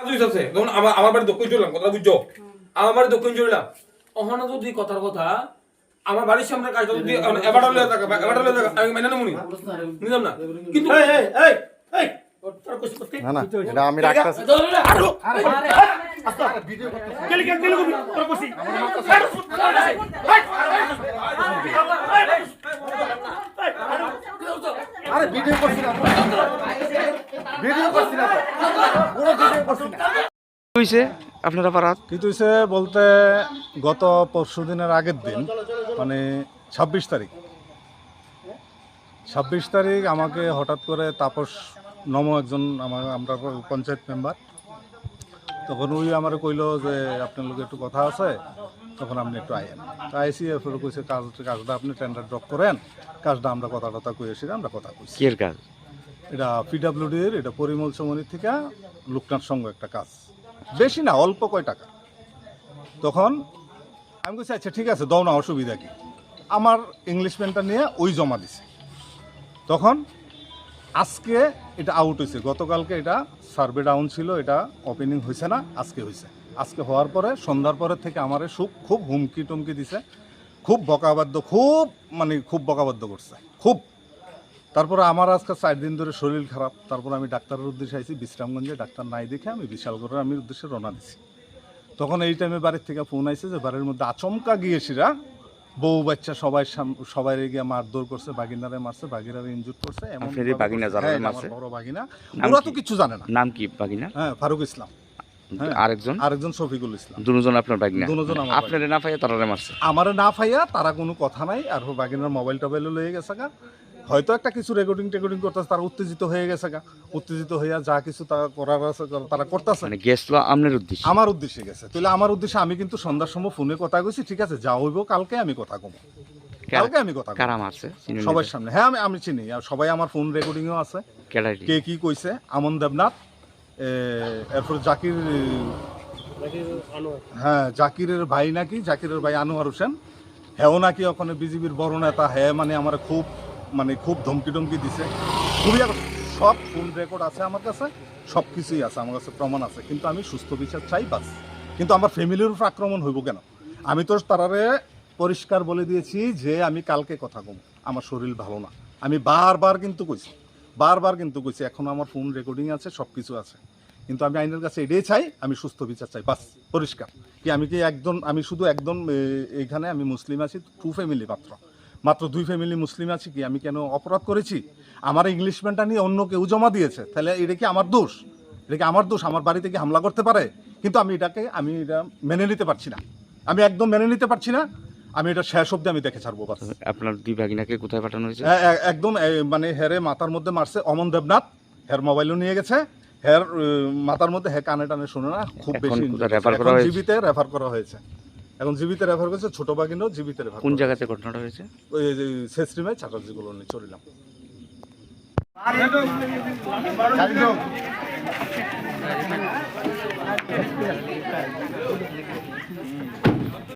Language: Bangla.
কাজ আছে যেমন আমার আমার বাড়ি দক্ষিণ চললাম কথা বুঝছ আমার বাড়ি দক্ষিণ চললাম ওখানে যদি কথার কথা আমার বাড়ির সামনে কাজটা যদি এবার হলে থাকা এবার হলে থাকা আমি মেনে নেব নিলাম না কিন্তু এই এই এই এই ওর তোর কইছ করতে না না এটা আমি রাখতেছি কেলি কেলি কেলি কবি তোর কইছি আরে ভিডিও করছি না ভিডিও করছি না পুরো ভিডিও করছি না হয়েছে আপনারা পারাত? কিন্তু হচ্ছে বলতে গত পরশু দিনের আগের দিন মানে ছাব্বিশ তারিখ। ছাব্বিশ তারিখ আমাকে হঠাৎ করে তাপস নম একজন আমার আমরা পঞ্চায়েত মেম্বার। তখন ওই আমার কইলো যে আপনার লোক একটু কথা আছে? তখন আপনি একটু আইয়েন তো আইসি এরপরে কইছে কাজ কাজটা আপনি টেন্ডার ড্রপ করেন। কাজটা আমরা কথা টথা কইছি আমরা কথা কইছি। কাজ? এটা পিডাব্লিউডির এটা পরিমল চমনির থেকে লোকনাথ সঙ্গ একটা কাজ। বেশি না, অল্প কয় টাকা। তখন আমি বলছি আচ্ছা ঠিক আছে, দাও না, অসুবিধা কি? আমার ইংলিশ পেনটা নিয়ে ওই জমা দিছে। তখন আজকে এটা আউট হয়েছে গতকালকে এটা সার্ভে ডাউন ছিল, এটা ওপেনিং হয়েছে না, আজকে হয়েছে আজকে হওয়ার পরে, সন্ধ্যার পরের থেকে আমারে সুখ, খুব হুমকি টুমকি দিছে। খুব বকাবাদ্য, খুব মানে খুব বকাবাদ্য করছে। খুব তারপরে আমার আজকে চার দিন ধরে শরীর খারাপ। তারপর আমি ডাক্তারের উদ্দেশ্যে আইছি বিশ্রামগঞ্জে। ডাক্তার নাই দেখে আমি বিশালগড়ের আমি উদ্দেশ্যে রওনা দিছি। তখন এই টাইমে বাড়ির থেকে ফোন আইছে যে বাড়ির মধ্যে আচমকা গিয়েছিরা। বউ বাচ্চা সবাই সবাই গিয়ে মারধর করছে বাগিনারে মারছে বাগিনারে ইনজুর করছে এমন বাগিনা যারা হ্যাঁ? বড় বাগিনা। ওরা তো কিছু জানে না। নাম কি বাগিনা? হ্যাঁ ফারুক ইসলাম। হ্যাঁ। আরেকজন? আরেকজন শফিকুল ইসলাম। দুজন আপনার বাগিনা? দুজন আমার আপনার না তারা মারছে? আমারে না ফাইয়া তারা কোনো কথা নাই আর বাগিনার মোবাইল টোবাইলও লয়ে গেছে গা। হয়তো একটা কিছু রেকর্ডিং টেকর্ডিং করতেছে তারা উত্তেজিত হয়ে গেছে গা। উত্তেজিত হইয়া যা কিছু তারা করার আছে তারা করতেছে। মানে গেছিল আপনার উদ্দেশ্যে? আমার উদ্দেশ্যে গেছে। তাহলে আমার উদ্দেশ্যে আমি কিন্তু সন্ধ্যার সময় ফোনে কথা কইছি ঠিক আছে যা হইব কালকে আমি কথা কম। কালকে আমি কথা কারা মারছে সবার সামনে। হ্যাঁ আমি আমি চিনি। সবাই আমার ফোন রেকর্ডিংও আছে। কে কি কইছে? আমন দেবনাথ এরপর জাকির হ্যাঁ জাকিরের ভাই নাকি? জাকিরের ভাই আনোয়ার হোসেন। হ্যাঁ নাকি ওখানে বিজেপির বড় নেতা। হ্যাঁ মানে আমার খুব মানে খুব ধমকি টমকি দিছে। খুবই সব ফোন রেকর্ড আছে আমার কাছে সব কিছুই আছে, আমার কাছে প্রমাণ আছে। কিন্তু আমি সুস্থ বিচার চাই বাস। কিন্তু আমার ফ্যামিলির উপর আক্রমণ হইব কেন? আমি তো তারারে পরিষ্কার বলে দিয়েছি যে আমি কালকে কথা কম, আমার শরীর ভালো না। আমি বারবার কিন্তু কইছি, বারবার কিন্তু কইছি, এখন আমার ফোন রেকর্ডিং আছে সব কিছু আছে। কিন্তু আমি আইনের কাছে এটাই চাই, আমি সুস্থ বিচার চাই, বাস, পরিষ্কার। কি আমি কি একজন, আমি শুধু একদম এইখানে আমি মুসলিম আছি টু ফ্যামিলি মাত্র। মাত্র দুই ফ্যামিলি মুসলিম আছি কি? আমি কেন অপরাধ করেছি? আমার ইংলিশম্যানটা নিয়ে অন্য কেউ জমা দিয়েছে। তাহলে এটা কি আমার দোষ? এটা কি আমার দোষ? আমার বাড়িতে কি হামলা করতে পারে? কিন্তু আমি এটাকে আমি এটা মেনে নিতে পারছি না। আমি একদম মেনে নিতে পারছি না। আমি এটা শেষ অব্দি আমি দেখে ছাড়বো বাস। আপনার দুই বাগিনাকে কোথায় পাঠানো হয়েছে? একদম মানে হেরে মাথার মধ্যে মারছে অমন দেবনাথ। হের মোবাইলও নিয়ে গেছে। হের মাথার মধ্যে হে কানে টানে শুনে না খুব বেশি? জীবিতে রেফার করা হয়েছে। এখন জীবিত রেফার করেছে ছোট বাঘিনও জীবিত রেফার কোন জায়গাতে ঘটনাটা হয়েছে? ওই শেষরিমায় চাটার্জি গুলো নিয়ে চলিলাম